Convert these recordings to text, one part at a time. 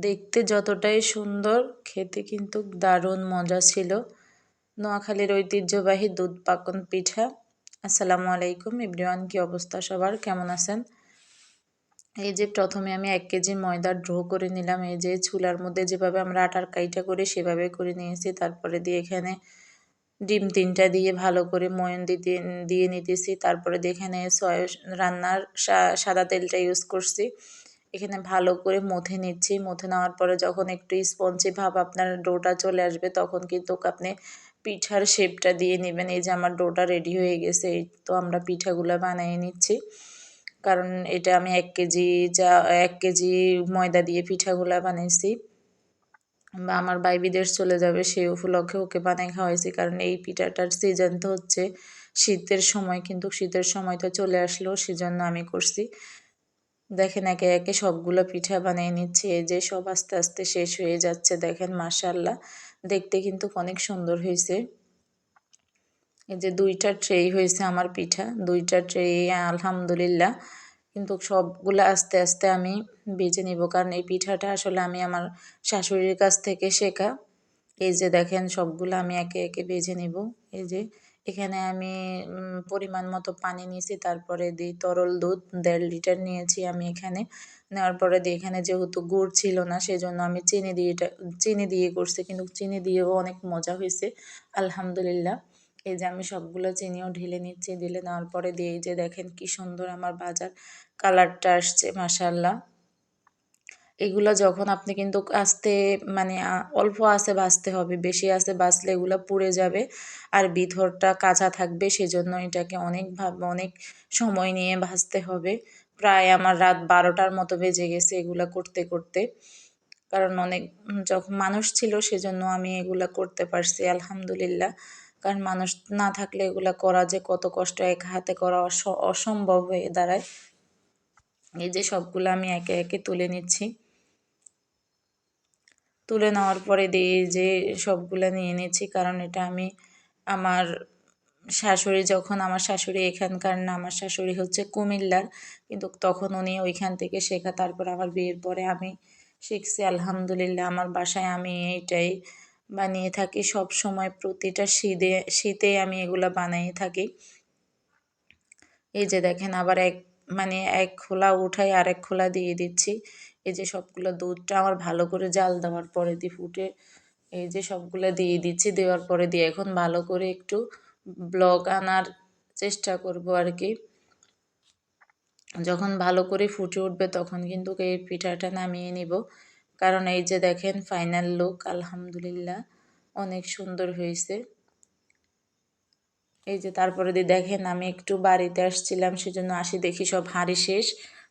দেখতে যতটাই সুন্দর, খেতে কিন্তু দারুণ মজা ছিল। নোয়াখালীর ঐতিহ্যবাহী দুধ পাকন পিঠা। আসসালামু আলাইকুম, এভরিওয়ান, কি অবস্থা সবার? কেমন আছেন? এই যে প্রথমে আমি এক কেজি ময়দার ড্রো করে নিলাম। এই যে চুলার মধ্যে যেভাবে আমরা আটার কাইটা করি, সেভাবে করে নিয়েছি। তারপরে দিয়ে এখানে ডিম তিনটা দিয়ে ভালো করে ময়ন দিতে, দিয়ে নিতেছি। তারপরে দিয়ে এখানে সয়া রান্নার সাদা তেলটা ইউজ করছি। এখানে ভালো করে মথে নিচ্ছি। মথে নেওয়ার পরে যখন একটু স্পঞ্জি ভাব আপনার ডোটা চলে আসবে, তখন কিন্তু আপনি পিঠার শেপটা দিয়ে নেবেন। এই যে আমার ডোটা রেডি হয়ে গেছে, এই তো আমরা পিঠাগুলো বানিয়ে নিচ্ছি। কারণ এটা আমি এক কেজি যা এক কেজি ময়দা দিয়ে পিঠাগুলো বানিয়েছি। বা আমার ভাই বিদেশ চলে যাবে সেই উপলক্ষে ওকে বানিয়ে খাওয়াইছি। কারণ এই পিঠাটার সিজন তো হচ্ছে শীতের সময়, কিন্তু শীতের সময় তো চলে আসলো, সেজন্য আমি করছি। দেখেন একে একে সবগুলো পিঠা বানিয়ে নিচ্ছি, এই যে সব আস্তে আস্তে শেষ হয়ে যাচ্ছে, দেখেন মাশাল্লাহ দেখতে কিন্তু অনেক সুন্দর হয়েছে। এই যে দুইটা ট্রেই হয়েছে আমার পিঠা, দুইটা ট্রে আলহামদুলিল্লাহ। কিন্তু সবগুলো আস্তে আস্তে আমি বেজে নিব, কারণ এই পিঠাটা আসলে আমি আমার শাশুড়ির কাছ থেকে শেখা। এই যে দেখেন সবগুলো আমি একে একে বেজে নিব, এই যে এখানে আমি পরিমাণ মতো পানি নিয়েছি, তারপরে দিই তরল দুধ, দেড় লিটার নিয়েছি আমি এখানে। নেওয়ার পরে দিই এখানে যেহেতু গুড় ছিল না, সেজন্য আমি চিনি দিয়ে চিনি দিয়ে করছি, কিন্তু চিনি দিয়েও অনেক মজা হয়েছে, আলহামদুলিল্লাহ। এই যে আমি সবগুলো চিনিও ঢেলে নিচ্ছি, ঢেলে নেওয়ার পরে দিয়ে যে দেখেন কি সুন্দর আমার বাজার কালারটা আসছে মাসাল্লাহ এগুলো যখন আপনি কিন্তু আস্তে মানে অল্প আছে বাঁচতে হবে, বেশি আছে বাঁচলে এগুলো পুড়ে যাবে আর ভিতরটা কাঁচা থাকবে, সেজন্য এটাকে অনেকভাবে অনেক সময় নিয়ে ভাজতে হবে। প্রায় আমার রাত বারোটার মতো বেজে গেছে এগুলো করতে করতে। কারণ অনেক যখন মানুষ ছিল সেজন্য আমি এগুলো করতে পারছি, আলহামদুলিল্লাহ। কারণ মানুষ না থাকলে এগুলো করা যে কত কষ্ট, এক হাতে করা অসম্ভব হয়ে দাঁড়ায়। এই যে সবগুলো আমি একে একে তুলে নিচ্ছি। তুলে নেওয়ার পরে দিয়ে যে সবগুলো নিয়ে নিচ্ছি কারণ এটা আমি আমার শাশুড়ি, যখন আমার শাশুড়ি এখানকার না, আমার শাশুড়ি হচ্ছে কুমিল্লার, কিন্তু তখন উনি ওইখান থেকে শেখা, তারপর আমার বিয়ের পরে আমি শিখছি, আলহামদুলিল্লাহ, আমার বাসায় আমি এইটাই বানিয়ে থাকি, সব সময় প্রতিটা শীতে শীতে আমি এগুলো বানিয়ে থাকি। এই যে দেখেন, আবার এক মানে এক খোলা উঠাই আর এক খোলা দিয়ে দিচ্ছি। এই যে সবগুলো দুধটা আমার ভালো করে জাল দেওয়ার পরে দিয়ে ফুটে এই যে সবগুলো দিয়ে দিচ্ছি। দেওয়ার পরে দিয়ে এখন ভালো করে একটু ব্লক আনার চেষ্টা করব আর কি। যখন ভালো করে ফুটে উঠবে তখন কিন্তু এই পিঠাটা নামিয়ে নিব। কারণ এই যে দেখেন ফাইনাল লুক আলহামদুলিল্লাহ, অনেক সুন্দর হয়েছে। এই যে তারপরে দিয়ে দেখেন আমি একটু বাড়িতে আসছিলাম, সেজন্য আসি দেখি সব হাঁড়ি শেষ।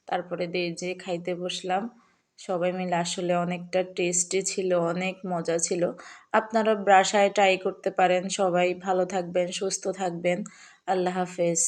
তারপরে দিয়ে যে খাইতে বসলাম। সবাই মিলে আসলে অনেকটা টেস্টি ছিল, অনেক মজা ছিল। আপনারা ব্রাশায় ট্রাই করতে পারেন। সবাই ভালো থাকবেন, সুস্থ থাকবেন। আল্লাহ হাফেজ।